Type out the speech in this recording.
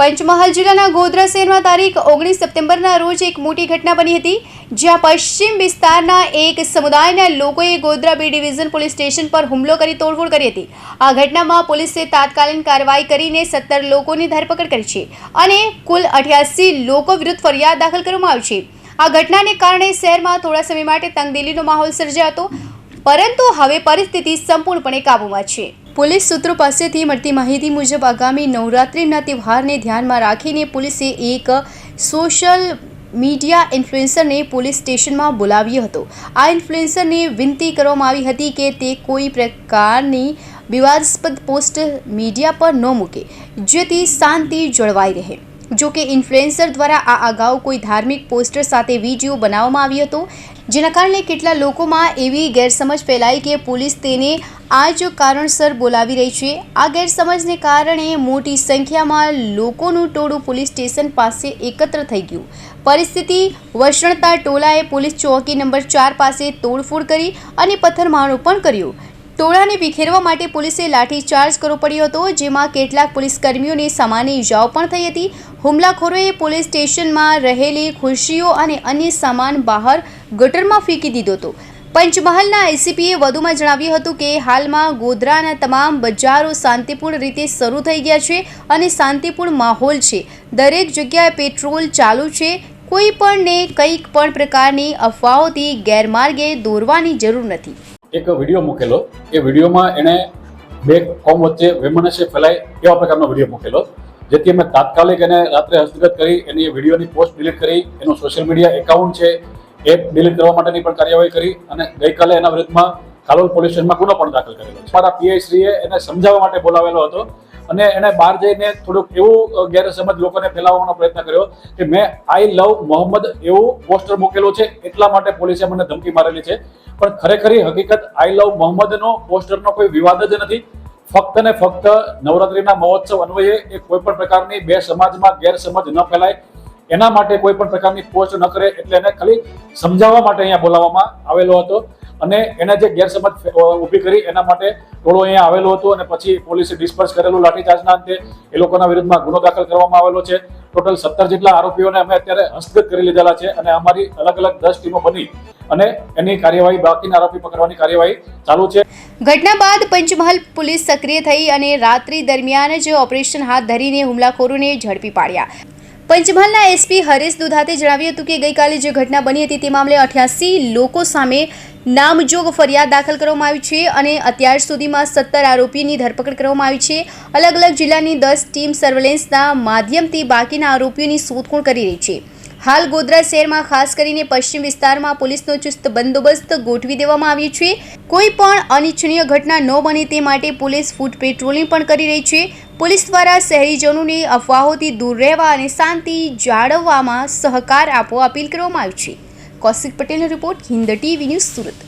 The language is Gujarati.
પંચમહાલ જિલ્લાના ગોધરા શહેરમાં તારીખ ઓગણીસ સપ્ટેમ્બરના રોજ એક મોટી ઘટના બની હતી, જ્યાં પશ્ચિમ વિસ્તારના એક સમુદાયના લોકોએ Godhra B division police station પર હુમલો કરી તોડફોડ કરી હતી. આ ઘટનામાં પોલીસે તાત્કાલિક કાર્યવાહી કરીને સત્તર લોકોની ધરપકડ કરી છે અને કુલ અઠ્યાસી લોકો વિરુદ્ધ ફરિયાદ દાખલ કરવામાં આવી છે. આ ઘટનાને કારણે શહેરમાં થોડા સમય માટે તંગદિલીનો માહોલ સર્જાયો હતો, પરંતુ હવે પરિસ્થિતિ સંપૂર્ણપણે કાબૂમાં છે. પોલીસ સૂત્રો પાસેથી મળતી માહિતી મુજબ આગામી નવરાત્રિના તહેવારને ધ્યાનમાં રાખીને પોલીસે એક સોશિયલ મીડિયા ઇન્ફ્લુએન્સરને પોલીસ સ્ટેશનમાં બોલાવ્યો હતો. આ ઇન્ફ્લુએન્સરને વિનંતી કરવામાં આવી હતી કે તે કોઈ પ્રકારની વિવાદાસ્પદ પોસ્ટ મીડિયા પર ન મૂકે, જેથી શાંતિ જળવાઈ રહે. જો કે ઇન્ફ્લુએન્સર દ્વારા આ અગાઉ કોઈ ધાર્મિક પોસ્ટર સાથે વીડિયો બનાવવામાં આવ્યો હતો જેના કારણે કેટલા લોકોમાં એવી ગેરસમજ ફેલાઈ કે પોલીસ તેને આ જ કારણસર બોલાવી રહી છે. આ ગેરસમજને કારણે મોટી સંખ્યામાં લોકોનું ટોળું પોલીસ સ્ટેશન પાસે એકત્ર થઈ ગયું. પરિસ્થિતિ વસણતા ટોલાએ પોલીસ ચોકી નંબર ચાર પાસે તોડફોડ કરી અને પથ્થરમારો પણ કર્યો. ટોળાને વિખેરવા માટે પોલીસે લાઠીચાર્જ કરવો પડ્યો હતો, જેમાં કેટલાક પોલીસકર્મીઓને સામાન્ય ઇજાઓ પણ થઈ હતી. હુમલાખોરોએ પોલીસ સ્ટેશનમાં રહેલી ખુરશીઓ અને અન્ય સામાન બહાર ગટરમાં ફેંકી દીધો હતો. પંચમહાલના એસીપીએ વધુમાં જણાવ્યું હતું કે, હાલમાં ગોધરાના તમામ બજારો શાંતિપૂર્ણ રીતે શરૂ થઈ ગયા છે અને શાંતિપૂર્ણ માહોલ છે. દરેક જગ્યાએ પેટ્રોલ ચાલુ છે. કોઈ પણને કંઈક પણ પ્રકારની અફવાઓથી ગેરમાર્ગે દોરવાની જરૂર નથી. એક વીડિયો મૂકેલો. એ વિડીયોમાં એણે બે કોમ વચ્ચે વૈમનસ્ય ફેલાય એવા પ્રકારનો વીડિયો મૂકેલો, જેથી અમે તાત્કાલિક એને રાત્રે હસ્તગત કરી એની વિડીયોની પોસ્ટ ડિલીટ કરી, એનું સોશિયલ મીડિયા એકાઉન્ટ છે એ ડિલીટ કરવા માટેની પણ કાર્યવાહી કરી અને ગઈકાલે એના વિરુદ્ધમાં કાલોલ પોલીસ સ્ટેશનમાં ગુનો પણ દાખલ કરેલો છે. મારા પીઆઈશ્રીએ એને સમજાવવા માટે બોલાવેલો હતો અને એને બહાર જઈને થોડુંક એવું ગેરસમજ લોકોને ફેલાવવાનો પ્રયત્ન કર્યો કે મેં આઈ લવ મોહમ્મદ એવું પોસ્ટર મૂકેલું છે, એટલા માટે પોલીસે મને ધમકી મારેલી છે. પણ ખરેખરી હકીકત આઈ લવ મોહમ્મદનો પોસ્ટરનો કોઈ વિવાદ જ નથી. ફક્ત ને ફક્ત નવરાત્રીના મહોત્સવ અન્વયે એ કોઈ પણ પ્રકારની બે સમાજમાં ગેરસમજ ન ફેલાય. એના માટે કોઈ પણ પ્રકારની પોસ્ટ ન કરે એટલે એને ખાલી સમજાવવા માટે અહીંયા બોલાવવામાં આવેલો હતો. અને એને જે ગેરસમજ ઊભી કરી, એના માટે ટોળો અહીંયા આવેલો હતો અને પછી પોલીસે ડિસ્પર્સ કરેલું લાઠીચાર્જના અંતે એ લોકોના વિરુદ્ધમાં ગુનો દાખલ કરવામાં આવેલો છે. ટોટલ સત્તર જેટલા આરોપીઓને અમે અત્યારે હસ્તગત કરી લીધેલા છે અને અમારી અલગ અલગ દસ ટીમો બની અને એની કાર્યવાહી, બાકીના આરોપી પકડવાની કાર્યવાહી ચાલુ છે. ઘટના બાદ પંચમહાલ પોલીસ સક્રિય થઈ અને રાત્રિ દરમિયાન જ ઓપરેશન હાથ ધરીને હુમલાખોરોને ઝડપી પાડ્યા. પંચમહાલના એસપી હરેશ દુધાતે જણાવ્યું હતું કે ગઈકાલે જે ઘટના બની હતી તે મામલે અઠ્યાસી લોકો સામે નામજોગ ફરિયાદ દાખલ કરવામાં આવી છે અને અત્યાર સુધીમાં સત્તર આરોપીની ધરપકડ કરવામાં આવી છે. અલગ અલગ જિલ્લાની દસ ટીમ સર્વેલન્સના માધ્યમથી બાકીના આરોપીઓની શોધખોળ કરી રહી છે. હાલ ગોધરા શહેરમાં ખાસ કરીને પશ્ચિમ વિસ્તારમાં પોલીસનો ચુસ્ત બંદોબસ્ત ગોઠવી દેવામાં આવ્યો છે. કોઈ પણ અનિચ્છનીય ઘટના ન બને તે માટે પોલીસ ફૂટ પેટ્રોલિંગ પણ કરી રહી છે. પોલીસ દ્વારા શહેરીજનોને અફવાઓથી દૂર રહેવા અને શાંતિ જાળવવામાં સહકાર આપવા અપીલ કરવામાં આવી છે. કૌશિક પટેલનો report Hind TV news Surat.